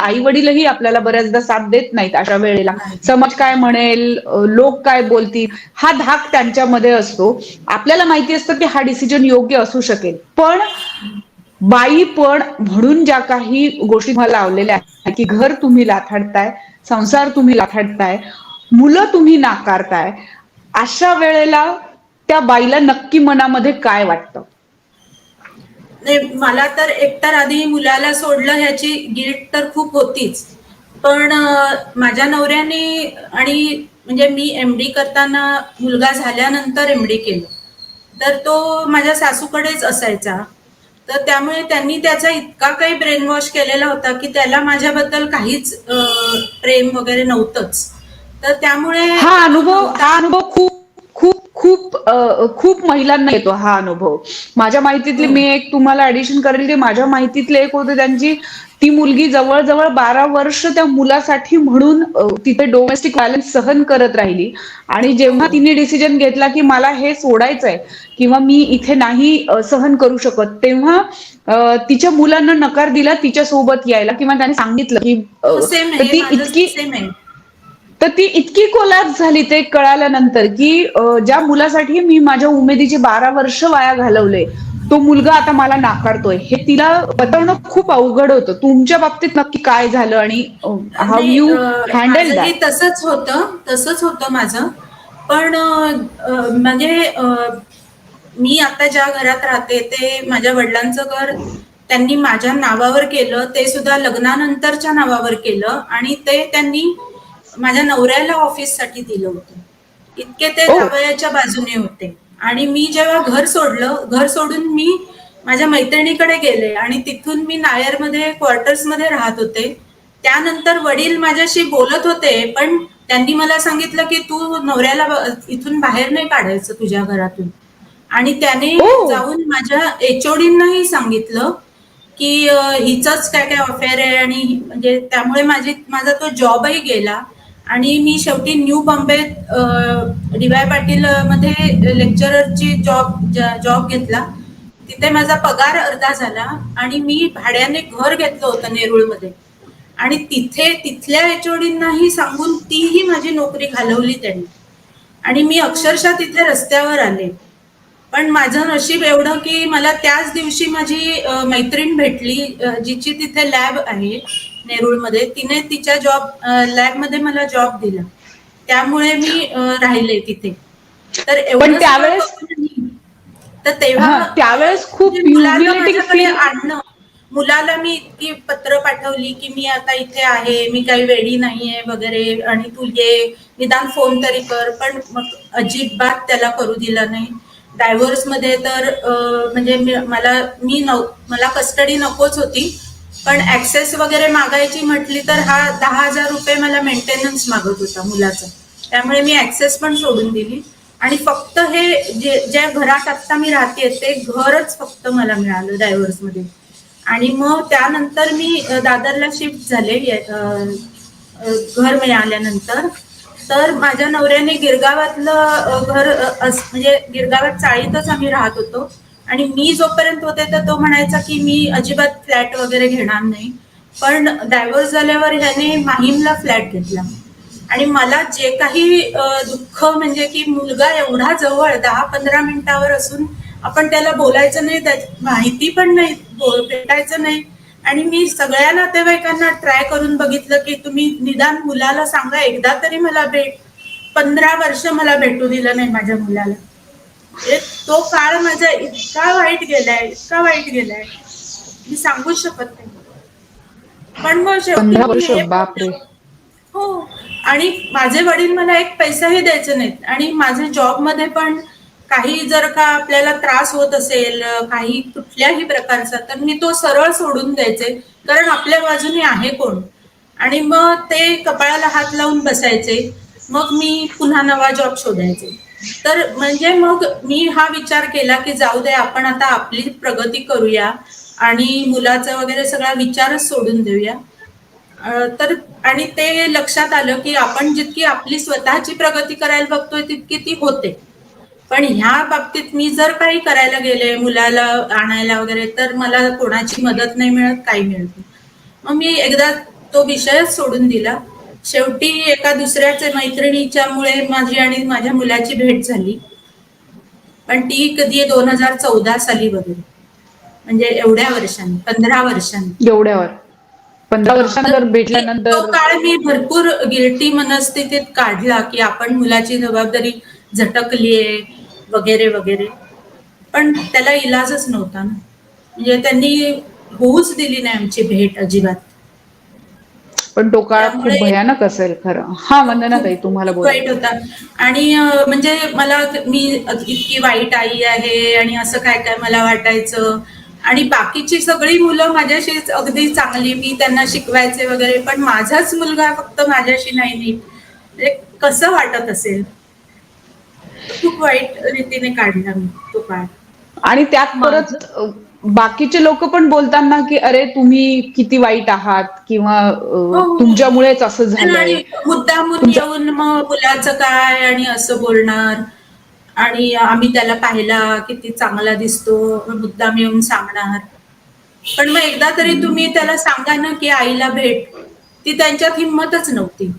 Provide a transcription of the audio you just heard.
आई वडीलही आपल्याला बऱ्याचदा साथ देत नाहीत अशा वेळेला. समाज काय म्हणेल लोक काय बोलतील हा धाक त्यांच्यामध्ये असतो. आपल्याला माहिती असतं की हा डिसिजन योग्य असू शकेल. पण बाई पण म्हणून ज्या काही गोष्टी मला लावलेल्या आहेत की घर तुम्ही लाथाडताय संसार तुम्ही लाथाडताय मुलं तुम्ही नाकारताय अशा वेळेला त्या बाईला नक्की मनामध्ये काय वाटतं? नाही मला तर एकतर आधी मुलाला सोडलं ह्याची गिल्ट तर खूप होतीच. पण माझ्या नवऱ्याने आणि म्हणजे मी एम डी करताना मुलगा झाल्यानंतर एम डी केलं. तर तो माझ्या सासूकडेच असायचा. तर त्यामुळे त्यांनी त्याचा इतका काही ब्रेन वॉश केलेला होता की त्याला माझ्याबद्दल काहीच प्रेम वगैरे नव्हतंच. तर त्यामुळे हा अनुभव हा अनुभव खूप खूप खूप महिलांना येतो हा अनुभव. माझ्या माहितीतले मी एक तुम्हाला ऍडिशन करेल की माझ्या माहितीतले एक होते त्यांची ती मुलगी जवळजवळ बारा वर्ष त्या मुलासाठी म्हणून तिथे डोमेस्टिक व्हायलन्स सहन करत राहिली. आणि जेव्हा तिने डिसिजन घेतला की मला हे सोडायचंय किंवा मी इथे नाही सहन करू शकत तेव्हा तिच्या मुलांना नकार दिला तिच्या सोबत यायला किंवा त्याने सांगितलं की आहे. ती इतकी सेम आहे. तर ती इतकी कोलॅप्स झाली ते कळाल्यानंतर की ज्या मुलासाठी मी माझ्या उमेदीचे बारा वर्ष वाया घालवले तो मुलगा आता मला नाकारतोय. हे तिला पटवणं खूप अवघड होतं. तुमच्या बाबतीत नक्की काय झालं आणि हाऊ नाही, यू हँडल तसंच होतं तसंच होतं माझं. पण म्हणजे मी आता ज्या घरात राहते ते माझ्या वडिलांचं घर त्यांनी माझ्या नावावर केलं ते सुद्धा लग्नानंतरच्या नावावर केलं आणि ते त्यांनी माझ्या नवऱ्याला ऑफिससाठी दिलं होतं. इतके ते. जावयाच्या बाजूने होते. आणि मी जेव्हा घर सोडलं घर सोडून मी माझ्या मैत्रिणीकडे गेले आणि तिथून मी नायरमध्ये क्वार्टर्समध्ये राहत होते. त्यानंतर वडील माझ्याशी बोलत होते पण त्यांनी मला सांगितलं की तू नवऱ्याला इथून बाहेर नाही काढायचं तुझ्या घरातून. आणि त्याने ओ. जाऊन माझ्या एचओडींनाही सांगितलं की हिचंच काय काय अफेअर आहे आणि म्हणजे त्यामुळे माझी माझा तो जॉबही गेला. आणि मी शेवटी new Bombay D Y Patil मध्ये लेक्चररची जॉब जॉब घेतला. तिथे माझा पगार अर्धा झाला आणि मी भाड्याने घर घेतलं होतं नेरुळमध्ये. आणि तिथे तिथल्या एचओडींनाही सांगून तीही माझी नोकरी घालवली त्यांनी. आणि मी अक्षरशः तिथे रस्त्यावर आले. पण माझं नशीब एवढं की मला त्याच दिवशी माझी मैत्रीण भेटली जिची तिथे लॅब आहे. नेरूळमध्ये. तिने तिच्या जॉब लॅबमध्ये मला जॉब दिला. त्यामुळे मी राहिले तिथे. तर एवढं त्यावेळेस- तर तेव्हा त्यावेळेस खूप म्हणजे आणणं. मुलाला मी इतकी पत्र पाठवली की मी आता इथे आहे मी काही वेडी नाहीये वगैरे आणि तू ये निदान फोन तरी कर. पण मग अजिबात त्याला करू दिला नाही. डायव्होर्समध्ये तर म्हणजे मला मी नव मला कस्टडी नकोच होती. पण ऍक्सेस वगैरे मागायची म्हटली तर हा दहा हजार रुपये मला मेंटेनन्स मागत होता मुलाचा. त्यामुळे मी ऍक्सेस पण सोडून दिली. आणि फक्त हे जे ज्या घरात आता मी राहते ते घरच फक्त मला मिळालं डायव्हर्समध्ये. आणि मग त्यानंतर मी दादरला शिफ्ट झाले घर मिळाल्यानंतर. तर माझ्या नवऱ्याने गिरगावातलं घर अस- म्हणजे गिरगावात चाळीतच आम्ही राहत होतो. आणि मी जोपर्यंत होते तर तो म्हणायचा की मी अजिबात फ्लॅट वगैरे घेणार नाही. पण डायव्हर्स झाल्यावर ह्याने माहीमला फ्लॅट घेतला. आणि मला जे काही दुःख म्हणजे की मुलगा एवढा जवळ दहा पंधरा मिनिटावर असून आपण त्याला बोलायचं नाही त्याची माहिती पण नाही भेटायचं नाही. आणि मी सगळ्या नातेवाईकांना ट्राय करून बघितलं की तुम्ही निदान मुलाला सांगा एकदा तरी मला भेट पंधरा वर्ष मला भेटू दिलं नाही माझ्या मुलाला. म्हणजे तो काळ माझा इतका वाईट गेलाय इतका वाईट गेलाय. मी सांगूच शकत नाही. पण मग शेवटी हे हो. आणि माझे वडील मला एक पैसाही द्यायचे नाहीत. आणि माझे जॉबमध्ये पण काही जर का आपल्याला त्रास होत असेल काही कुठल्याही प्रकारचा तर मी तो सरळ सोडून द्यायचे. कारण आपल्या बाजूने आहे कोण? आणि मग ते कपाळाला हात लावून बसायचे. मग मी पुन्हा नवा जॉब शोधायचे. तर म्हणजे मग मी हा विचार केला की जाऊ दे आपण आता आपली प्रगती करूया आणि मुलाचा वगैरे सगळा विचारच सोडून देऊया. तर आणि ते लक्षात आलं की आपण जितकी आपली स्वतःची प्रगती करायला बघतोय तितकी ती होते. पण ह्या बाबतीत मी जर काही करायला गेले मुलाला आणायला वगैरे तर मला कोणाची मदत नाही मिळत काही मिळत मग मी एकदा तो विषयच सोडून दिला. शेवटी एका दुसऱ्याच्या मैत्रिणीच्यामुळे माझी आणि माझ्या मुलाची भेट झाली. पण ती कधी दोन हजार चौदा साली वगैरे. म्हणजे एवढ्या वर्षांनी पंधरा वर्षांनी. एवढ्यावर पंधरा वर्षानंतर तो भेटल्यानंतर काळ मी भरपूर गिल्टी मनस्थितीत काढला की आपण मुलाची जबाबदारी झटकलीये वगैरे वगैरे. पण त्याला इलाजच नव्हता ना. म्हणजे त्यांनी होऊच दिली नाही आमची भेट अजिबात. पण तो काळ खूप भयानक असेल खरं. हा वंदना ताई तुम्हाला बोला. वाईट होता. आणि म्हणजे मला मी इतकी वाईट आई आहे आणि असं काय काय मला वाटायचं. आणि बाकीची सगळी मुलं माझ्याशी अगदी चांगली मी त्यांना शिकवायचे वगैरे पण माझाच मुलगा फक्त माझ्याशी नाही नीट. म्हणजे कसं वाटत असेल? खूप वाईट रीतीने काढला मी तो काळ. आणि त्यात परत बाकीचे लोक पण बोलताना की अरे तुम्ही किती वाईट आहात किंवा अ, हो. तुमच्यामुळेच असं आणि मुद्दामून येऊन मग मुलाचं काय आणि असं बोलणार? आणि आम्ही त्याला पाहिला किती चांगला दिसतो मुद्दाम येऊन सांगणार. पण मग एकदा तरी तुम्ही त्याला सांगा ना की आईला भेट. ती त्यांच्यात हिंमतच नव्हती.